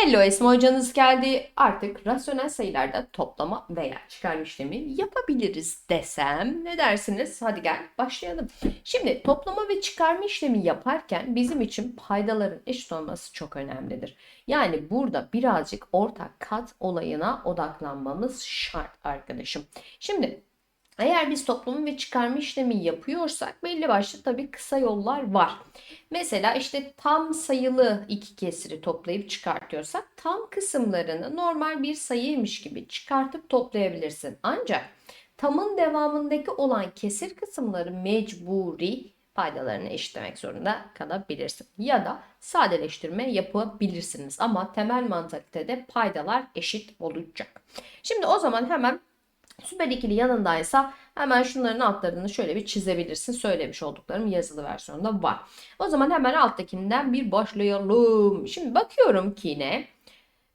Hello Esma hocanız geldi. Artık rasyonel sayılarda toplama veya çıkarma işlemi yapabiliriz desem ne dersiniz? Hadi gel başlayalım. Şimdi toplama ve çıkarma işlemi yaparken bizim için paydaların eşit olması çok önemlidir. Yani burada birazcık ortak kat olayına odaklanmamız şart arkadaşım. Şimdi eğer biz toplama ve çıkarma işlemi yapıyorsak belli başlı tabii kısa yollar var. Mesela işte tam sayılı iki kesiri toplayıp çıkartıyorsak tam kısımlarını normal bir sayıymış gibi çıkartıp toplayabilirsin. Ancak tamın devamındaki olan kesir kısımları mecburi paydalarını eşitlemek zorunda kalabilirsin. Ya da sadeleştirme yapabilirsiniz. Ama temel mantıkta paydalar eşit olacak. Şimdi o zaman hemen Süper ikili yanındaysa hemen şunların altlarını şöyle bir çizebilirsin. Söylemiş olduklarım yazılı versiyonda var. O zaman hemen alttakinden bir başlayalım. Şimdi bakıyorum ki yine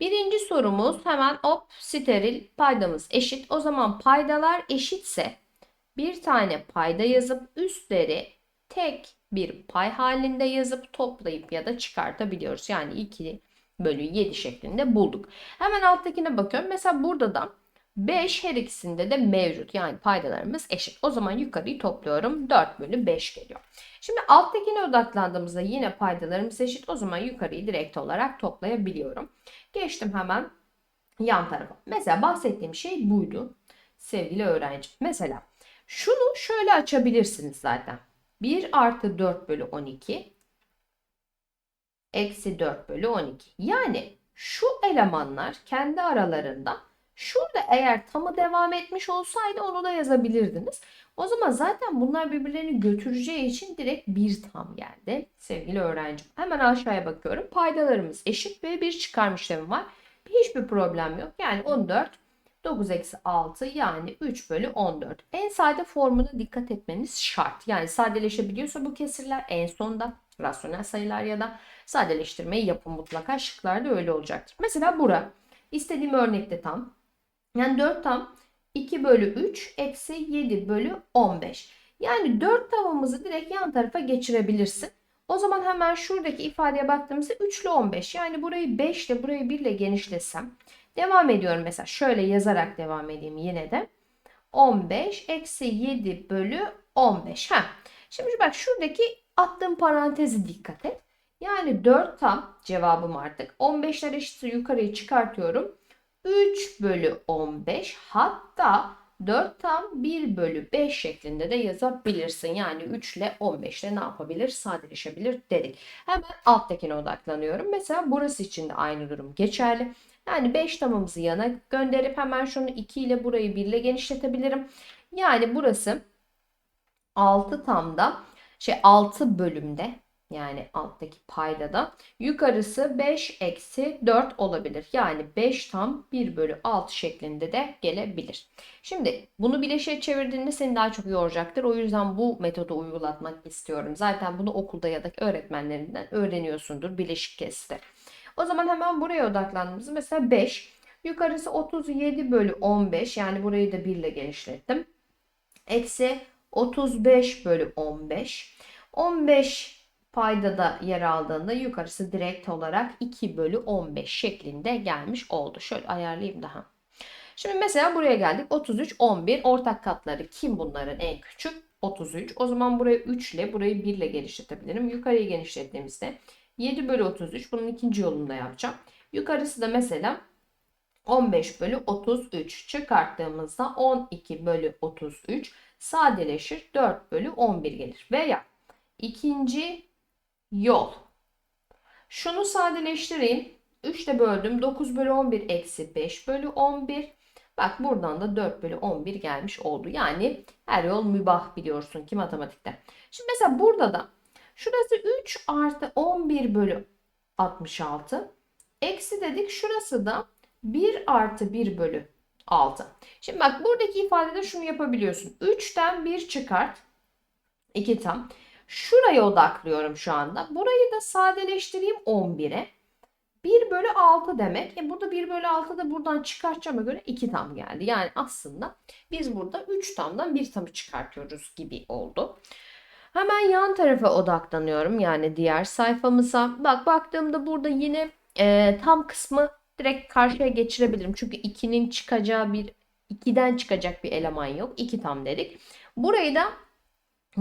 birinci sorumuz hemen hop steril paydamız eşit. O zaman paydalar eşitse bir tane payda yazıp üstleri tek bir pay halinde yazıp toplayıp ya da çıkartabiliyoruz. Yani 2 bölü 7 şeklinde bulduk. Hemen alttakine bakıyorum. Mesela burada da 5 her ikisinde de mevcut. Yani paydalarımız eşit. O zaman yukarıyı topluyorum. 4 bölü 5 geliyor. Şimdi alttakine odaklandığımızda yine paydalarımız eşit. O zaman yukarıyı direkt olarak toplayabiliyorum. Geçtim hemen yan tarafa. Mesela bahsettiğim şey buydu sevgili öğrenci. Mesela şunu şöyle açabilirsiniz zaten. 1 artı 4 bölü 12 eksi 4 bölü 12. Yani şu elemanlar kendi aralarında Şurada eğer tamı devam etmiş olsaydı onu da yazabilirdiniz. O zaman zaten bunlar birbirlerini götüreceği için direkt bir tam geldi sevgili öğrencim. Hemen aşağıya bakıyorum. Paydalarımız eşit ve bir çıkarma işlemi var. Hiçbir problem yok. Yani 14 9 eksi 6 yani 3 bölü 14. En sade formuna dikkat etmeniz şart. Yani sadeleşebiliyorsa bu kesirler en sonda rasyonel sayılar ya da sadeleştirmeyi yapın mutlaka şıklarda öyle olacaktır. Mesela bura istediğim örnekte tam yani 4 tam 2 bölü 3 eksi 7 bölü 15. Yani 4 tamımızı direkt yan tarafa geçirebilirsin. O zaman hemen şuradaki ifadeye baktığımızda 3 ile 15. Yani burayı 5 ile burayı 1 ile genişlesem. Devam ediyorum mesela. Şöyle yazarak devam edeyim yine de. 15 eksi 7 bölü 15. Heh. Şimdi bak şuradaki attığım parantezi dikkat et. Yani 4 tam cevabım artık. 15'ler eşitse yukarıyı çıkartıyorum. 3 bölü 15 hatta 4 tam 1 bölü 5 şeklinde de yazabilirsin. Yani 3 ile 15 ile ne yapabilir? Sadeleşebilir dedik. Hemen alttakine odaklanıyorum. Mesela burası için de aynı durum geçerli. Yani 5 tamımızı yana gönderip hemen şunu 2 ile burayı 1 ile genişletebilirim. Yani burası 6 tamda şey 6 bölümde yani alttaki payda da yukarısı 5 eksi 4 olabilir. Yani 5 tam 1 bölü 6 şeklinde de gelebilir. Şimdi bunu bileşiğe çevirdiğinde seni daha çok yoracaktır. O yüzden bu metodu uygulatmak istiyorum. Zaten bunu okulda ya da öğretmenlerinden öğreniyorsundur bileşik kesti. O zaman hemen buraya odaklandığımızda mesela 5. Yukarısı 37 bölü 15 yani burayı da 1 ile genişlettim. Eksi 35 bölü 15. 15 paydada yer aldığında yukarısı direkt olarak 2 bölü 15 şeklinde gelmiş oldu. Şöyle ayarlayayım daha. Şimdi mesela buraya geldik. 33, 11 ortak katları kim bunların en küçük? 33. O zaman burayı 3 ile burayı 1 ile genişletebilirim. Yukarıyı genişlettiğimizde 7 bölü 33 bunun ikinci yolunda yapacağım. Yukarısı da mesela 15 bölü 33 çıkarttığımızda 12 bölü 33 sadeleşir 4 bölü 11 gelir. Veya ikinci yol. Şunu sadeleştireyim. 3 ile böldüm. 9 bölü 11 eksi 5 bölü 11. Bak buradan da 4 bölü 11 gelmiş oldu. Yani her yol mübah biliyorsun ki matematikte. Şimdi mesela burada da şurası 3 artı 11 bölü 66. Eksi dedik şurası da 1 artı 1 bölü 6. Şimdi bak buradaki ifadede şunu yapabiliyorsun. 3'ten 1 çıkart. 2 tam. Şuraya odaklıyorum şu anda. Burayı da sadeleştireyim 11'e. 1 bölü 6 demek. E burada 1 bölü 6 da buradan çıkartacağıma göre 2 tam geldi. Yani aslında biz burada 3 tamdan 1 tamı çıkartıyoruz gibi oldu. Hemen yan tarafa odaklanıyorum. Yani diğer sayfamıza. Bak baktığımda burada yine e, tam kısmı direkt karşıya geçirebilirim. Çünkü 2'nin çıkacağı bir 2'den çıkacak bir eleman yok. 2 tam dedik. Burayı da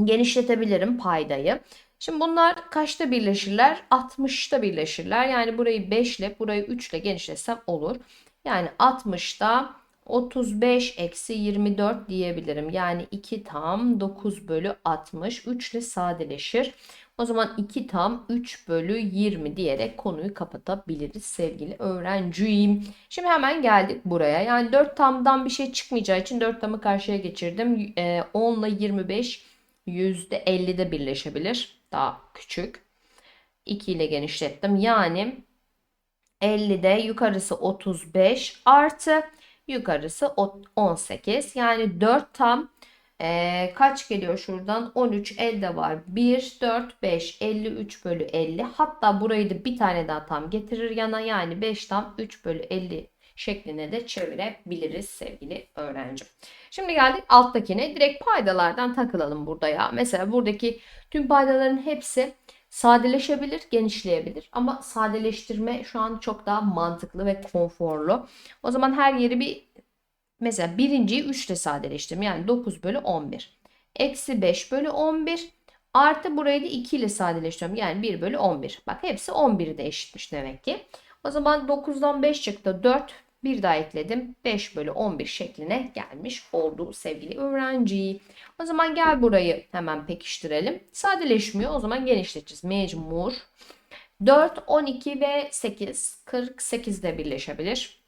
genişletebilirim paydayı. Şimdi bunlar kaçta birleşirler? 60'ta birleşirler. Yani burayı 5 ile burayı 3 ile genişletsem olur. Yani 60'da 35 eksi 24 diyebilirim. Yani 2 tam 9 bölü 60. 3 ile sadeleşir. O zaman 2 tam 3 bölü 20 diyerek konuyu kapatabiliriz sevgili öğrenciyim. Şimdi hemen geldik buraya. Yani 4 tamdan bir şey çıkmayacağı için 4 tamı karşıya geçirdim. E, 10 ile 25 %50'de birleşebilir. Daha küçük. 2 ile genişlettim. Yani 50'de yukarısı 35 artı yukarısı 18. Yani 4 tam e, kaç geliyor şuradan? 13 elde var. 1, 4, 5, 53 bölü 50. Hatta burayı da bir tane daha tam getirir yana. Yani 5 tam 3 bölü 50 şekline de çevirebiliriz sevgili öğrencim. Şimdi geldik alttakine. Direkt paydalardan takılalım burada ya. Mesela buradaki tüm paydaların hepsi sadeleşebilir, genişleyebilir. Ama sadeleştirme şu an çok daha mantıklı ve konforlu. O zaman her yeri bir mesela birinciyi 3 ile sadeleştirdim. Yani 9 bölü 11. Eksi 5 bölü 11. Artı burayı da 2 ile sadeleştiriyorum. Yani 1 bölü 11. Bak hepsi 11'i de eşitmiş demek ki. O zaman 9'dan 5 çıktı 4. Bir daha ekledim. 5 bölü 11 şekline gelmiş oldu sevgili öğrenci. O zaman gel burayı hemen pekiştirelim. Sadeleşmiyor. O zaman genişleteceğiz. Mecbur. 4, 12 ve 8. 48 de birleşebilir.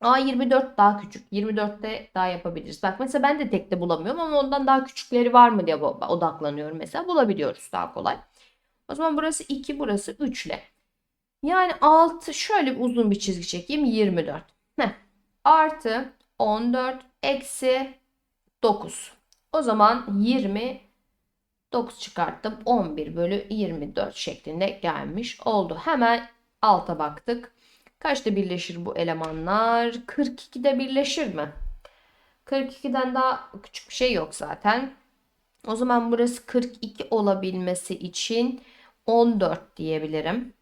A 24 daha küçük. 24'te daha yapabiliriz. Bak mesela ben de tekte bulamıyorum ama ondan daha küçükleri var mı diye odaklanıyorum mesela. Bulabiliyoruz daha kolay. O zaman burası 2, burası 3 ile. Yani 6 şöyle bir uzun bir çizgi çekeyim. 24. Heh. Artı 14 eksi 9. O zaman 20 9 çıkarttım. 11 bölü 24 şeklinde gelmiş oldu. Hemen alta baktık. Kaçta birleşir bu elemanlar? 42'de birleşir mi? 42'den daha küçük bir şey yok zaten. O zaman burası 42 olabilmesi için 14 diyebilirim.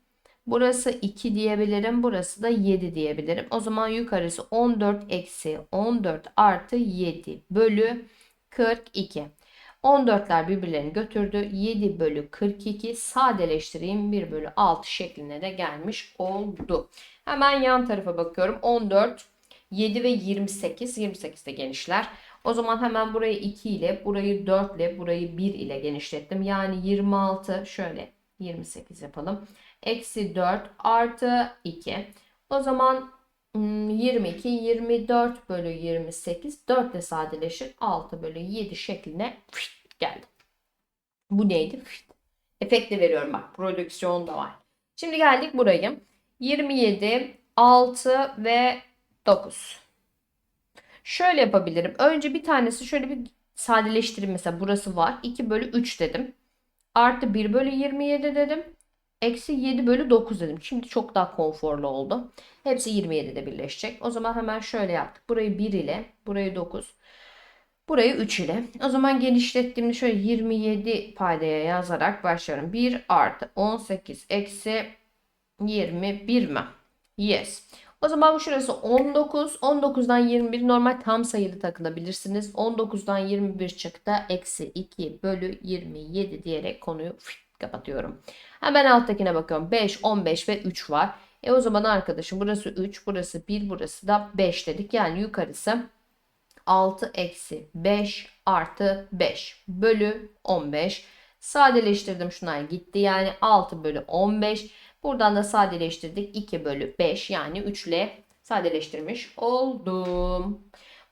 Burası 2 diyebilirim. Burası da 7 diyebilirim. O zaman yukarısı 14 eksi 14 artı 7 bölü 42. 14'ler birbirlerini götürdü. 7 bölü 42 sadeleştireyim 1 bölü 6 şeklinde de gelmiş oldu. Hemen yan tarafa bakıyorum. 14, 7 ve 28. 28 de genişler. O zaman hemen burayı 2 ile, burayı 4 ile, burayı 1 ile genişlettim. Yani 26 şöyle 28 yapalım. Eksi 4 artı 2. O zaman 22, hmm, 24 bölü 28 4 ile sadeleşir. 6 bölü 7 şekline geldi. Bu neydi? Efekti veriyorum bak. Prodüksiyon da var. Şimdi geldik buraya. 27, 6 ve 9. Şöyle yapabilirim. Önce bir tanesi şöyle bir sadeleştireyim. Mesela burası var. 2 bölü 3 dedim. Artı 1 bölü 27 dedim. Eksi 7 bölü 9 dedim. Şimdi çok daha konforlu oldu. Hepsi 27'de birleşecek. O zaman hemen şöyle yaptık. Burayı 1 ile, burayı 9. Burayı 3 ile. O zaman genişlettiğimde şöyle 27 paydaya yazarak başlıyorum. 1 artı 18 eksi 21 mi? Yes. O zaman bu şurası 19. 19'dan 21 normal tam sayılı takılabilirsiniz. 19'dan 21 çıktı. Eksi 2 bölü 27 diyerek konuyu kapatıyorum. Hemen alttakine bakıyorum. 5, 15 ve 3 var. E o zaman arkadaşım burası 3, burası 1, burası da 5 dedik. Yani yukarısı 6 eksi 5 artı 5 bölü 15. Sadeleştirdim şunlar gitti. Yani 6 bölü 15. Buradan da sadeleştirdik. 2 bölü 5 yani 3 ile sadeleştirmiş oldum.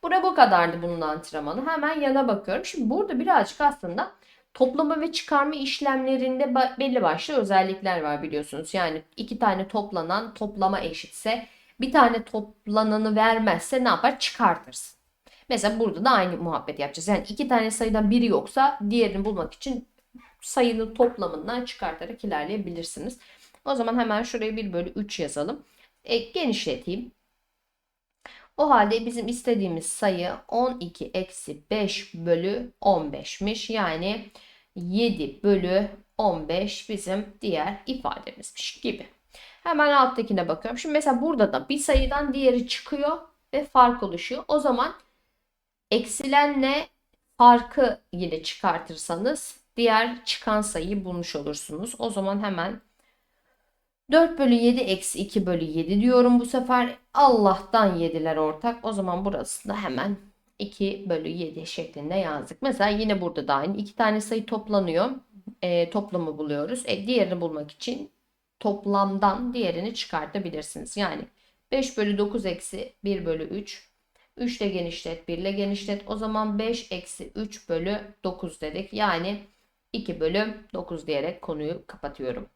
Bura bu kadardı bunun antrenmanı. Hemen yana bakıyorum. Şimdi burada birazcık aslında toplama ve çıkarma işlemlerinde belli başlı özellikler var biliyorsunuz. Yani iki tane toplanan toplama eşitse bir tane toplananı vermezse ne yapar? Çıkartırsın. Mesela burada da aynı muhabbet yapacağız. Yani iki tane sayıdan biri yoksa diğerini bulmak için sayının toplamından çıkartarak ilerleyebilirsiniz. O zaman hemen şuraya 1 bölü 3 yazalım. E, genişleteyim. O halde bizim istediğimiz sayı 12 eksi 5 bölü 15'miş. Yani 7 bölü 15 bizim diğer ifademizmiş gibi. Hemen alttakine bakıyorum. Şimdi mesela burada da bir sayıdan diğeri çıkıyor ve fark oluşuyor. O zaman eksilenle farkı yine çıkartırsanız diğer çıkan sayıyı bulmuş olursunuz. O zaman hemen 4 bölü 7 eksi 2 bölü 7 diyorum bu sefer. Allah'tan 7'ler ortak. O zaman burası da hemen 2 bölü 7 şeklinde yazdık. Mesela yine burada da aynı. iki tane sayı toplanıyor. E, toplamı buluyoruz. E, diğerini bulmak için toplamdan diğerini çıkartabilirsiniz. Yani 5 bölü 9 eksi 1 bölü 3. 3 ile genişlet 1 ile genişlet. O zaman 5 eksi 3 bölü 9 dedik. Yani 2 bölü 9 diyerek konuyu kapatıyorum.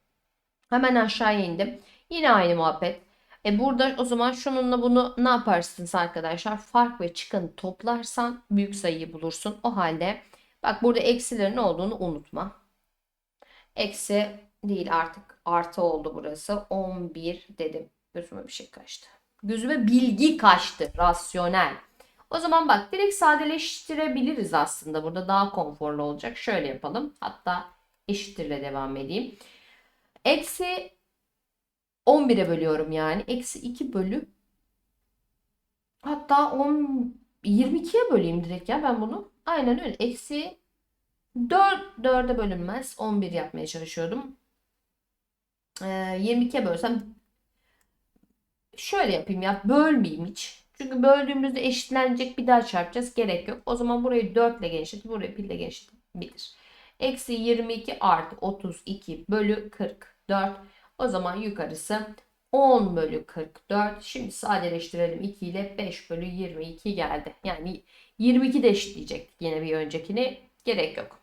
Hemen aşağıya indim. Yine aynı muhabbet. E burada o zaman şununla bunu ne yaparsınız arkadaşlar? Fark ve çıkanı toplarsan büyük sayıyı bulursun. O halde bak burada eksilerin olduğunu unutma. Eksi değil artık artı oldu burası. 11 dedim. Gözüme bir şey kaçtı. Gözüme bilgi kaçtı. Rasyonel. O zaman bak direkt sadeleştirebiliriz aslında. Burada daha konforlu olacak. Şöyle yapalım. Hatta eşittirle devam edeyim. Eksi 11'e bölüyorum yani. Eksi 2 bölü hatta 10 22'ye böleyim direkt ya ben bunu. Aynen öyle. Eksi 4 4'e bölünmez. 11 yapmaya çalışıyordum. Ee, 22'ye bölsem şöyle yapayım ya. Bölmeyeyim hiç. Çünkü böldüğümüzde eşitlenecek bir daha çarpacağız. Gerek yok. O zaman burayı 4 ile genişlet. Burayı 1 ile genişlet. Bitir. Eksi 22 artı 32 bölü 44. O zaman yukarısı 10 bölü 44. Şimdi sadeleştirelim 2 ile 5 bölü 22 geldi. Yani 22 de eşitleyecektik yine bir öncekini. Gerek yok.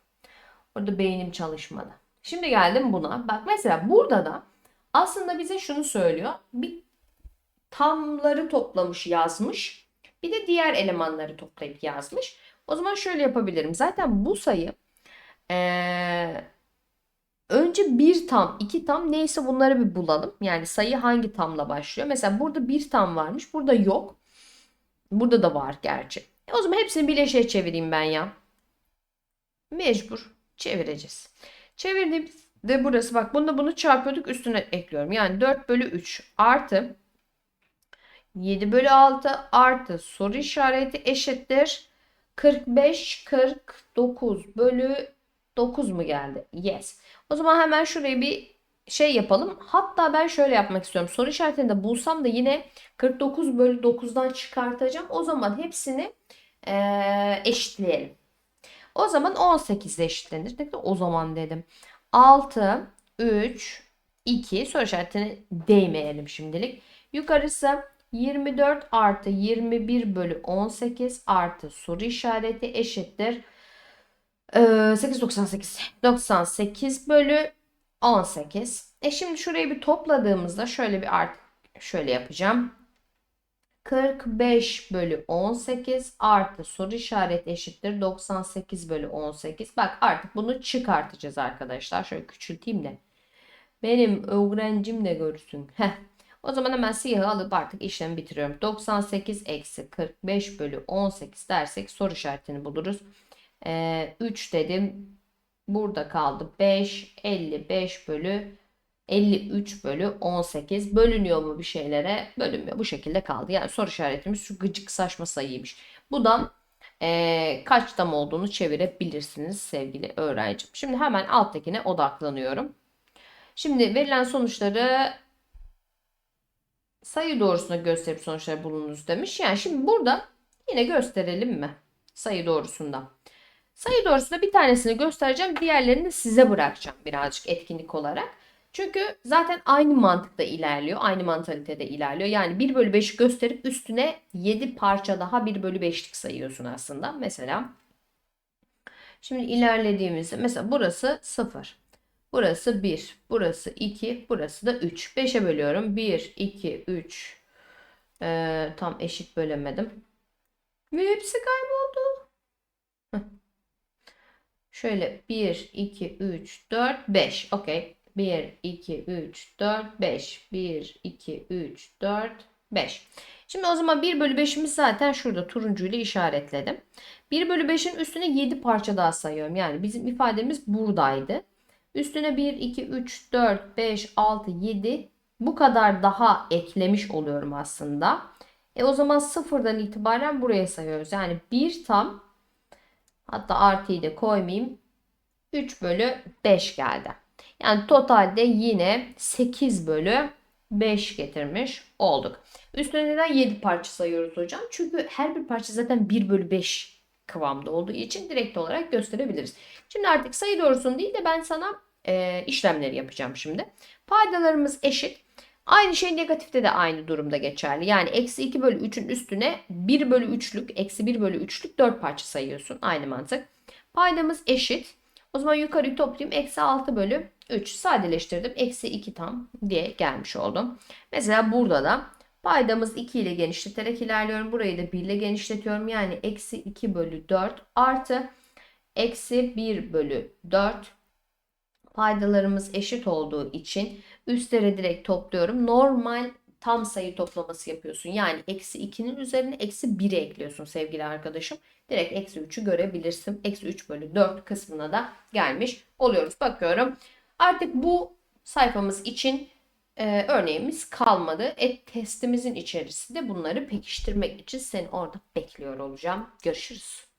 Orada beynim çalışmadı. Şimdi geldim buna. Bak mesela burada da aslında bize şunu söylüyor. Bir tamları toplamış yazmış. Bir de diğer elemanları toplayıp yazmış. O zaman şöyle yapabilirim. Zaten bu sayı ee, önce bir tam, iki tam neyse bunları bir bulalım. Yani sayı hangi tamla başlıyor? Mesela burada bir tam varmış. Burada yok. Burada da var gerçi. E o zaman hepsini bileşe çevireyim ben ya. Mecbur çevireceğiz. Çevirdiğimde burası bak bunda bunu çarpıyorduk üstüne ekliyorum. Yani 4 bölü 3 artı 7 bölü 6 artı soru işareti eşittir. 45 49 bölü 9 mu geldi? Yes. O zaman hemen şuraya bir şey yapalım. Hatta ben şöyle yapmak istiyorum. Soru işaretini de bulsam da yine 49 bölü 9'dan çıkartacağım. O zaman hepsini ee, eşitleyelim. O zaman 18 eşitlenir. O zaman dedim. 6, 3, 2 soru işaretini değmeyelim şimdilik. Yukarısı 24 artı 21 bölü 18 artı soru işareti eşittir. 8, 98. 98 bölü 18. E şimdi şurayı bir topladığımızda şöyle bir art şöyle yapacağım. 45 bölü 18 artı soru işareti eşittir 98 bölü 18. Bak artık bunu çıkartacağız arkadaşlar. Şöyle küçülteyim de. Benim öğrencim de görsün. Heh. O zaman hemen siyahı alıp artık işlemi bitiriyorum. 98 eksi 45 bölü 18 dersek soru işaretini buluruz. Ee, 3 dedim. Burada kaldı 5. 55 bölü 53 bölü 18 bölünüyor mu bir şeylere? Bölünmüyor. Bu şekilde kaldı. Yani soru işaretimiz şu gıcık saçma sayıymış. Buradan e, kaç tam olduğunu çevirebilirsiniz sevgili öğrencim. Şimdi hemen alttakine odaklanıyorum. Şimdi verilen sonuçları sayı doğrusuna gösterip sonuçları bulunuz demiş. Yani şimdi burada yine gösterelim mi? Sayı doğrusunda. Sayı doğrusunda bir tanesini göstereceğim. Diğerlerini size bırakacağım birazcık etkinlik olarak. Çünkü zaten aynı mantıkta ilerliyor. Aynı mantalitede ilerliyor. Yani 1 bölü 5'i gösterip üstüne 7 parça daha 1 bölü 5'lik sayıyorsun aslında. Mesela şimdi ilerlediğimizde mesela burası 0. Burası 1. Burası 2. Burası da 3. 5'e bölüyorum. 1, 2, 3. Ee, tam eşit bölemedim. Ve hepsi kayboldu. Şöyle 1, 2, 3, 4, 5. Okey. 1, 2, 3, 4, 5. 1, 2, 3, 4, 5. Şimdi o zaman 1 bölü 5'imiz zaten şurada turuncuyla işaretledim. 1 bölü 5'in üstüne 7 parça daha sayıyorum. Yani bizim ifademiz buradaydı. Üstüne 1, 2, 3, 4, 5, 6, 7 bu kadar daha eklemiş oluyorum aslında. E o zaman sıfırdan itibaren buraya sayıyoruz. Yani 1 tam hatta artıyı da koymayayım. 3 bölü 5 geldi. Yani totalde yine 8 bölü 5 getirmiş olduk. Üstüne neden 7 parça sayıyoruz hocam? Çünkü her bir parça zaten 1 bölü 5 kıvamda olduğu için direkt olarak gösterebiliriz. Şimdi artık sayı doğrusunu değil de ben sana e, işlemleri yapacağım şimdi. Paydalarımız eşit. Aynı şey negatifte de aynı durumda geçerli. Yani eksi 2 bölü 3'ün üstüne 1 bölü 3'lük, eksi 1 bölü 3'lük 4 parça sayıyorsun. Aynı mantık. Paydamız eşit. O zaman yukarıyı toplayayım. Eksi 6 bölü 3 sadeleştirdim. Eksi 2 tam diye gelmiş oldum. Mesela burada da paydamız 2 ile genişleterek ilerliyorum. Burayı da 1 ile genişletiyorum. Yani eksi 2 bölü 4 artı eksi 1 bölü 4 paydalarımız eşit olduğu için üstlere direkt topluyorum. Normal tam sayı toplaması yapıyorsun. Yani eksi 2'nin üzerine eksi 1'i ekliyorsun sevgili arkadaşım. Direkt eksi 3'ü görebilirsin. Eksi 3 bölü 4 kısmına da gelmiş oluyoruz. Bakıyorum. Artık bu sayfamız için e, örneğimiz kalmadı. Et testimizin içerisinde bunları pekiştirmek için seni orada bekliyor olacağım. Görüşürüz.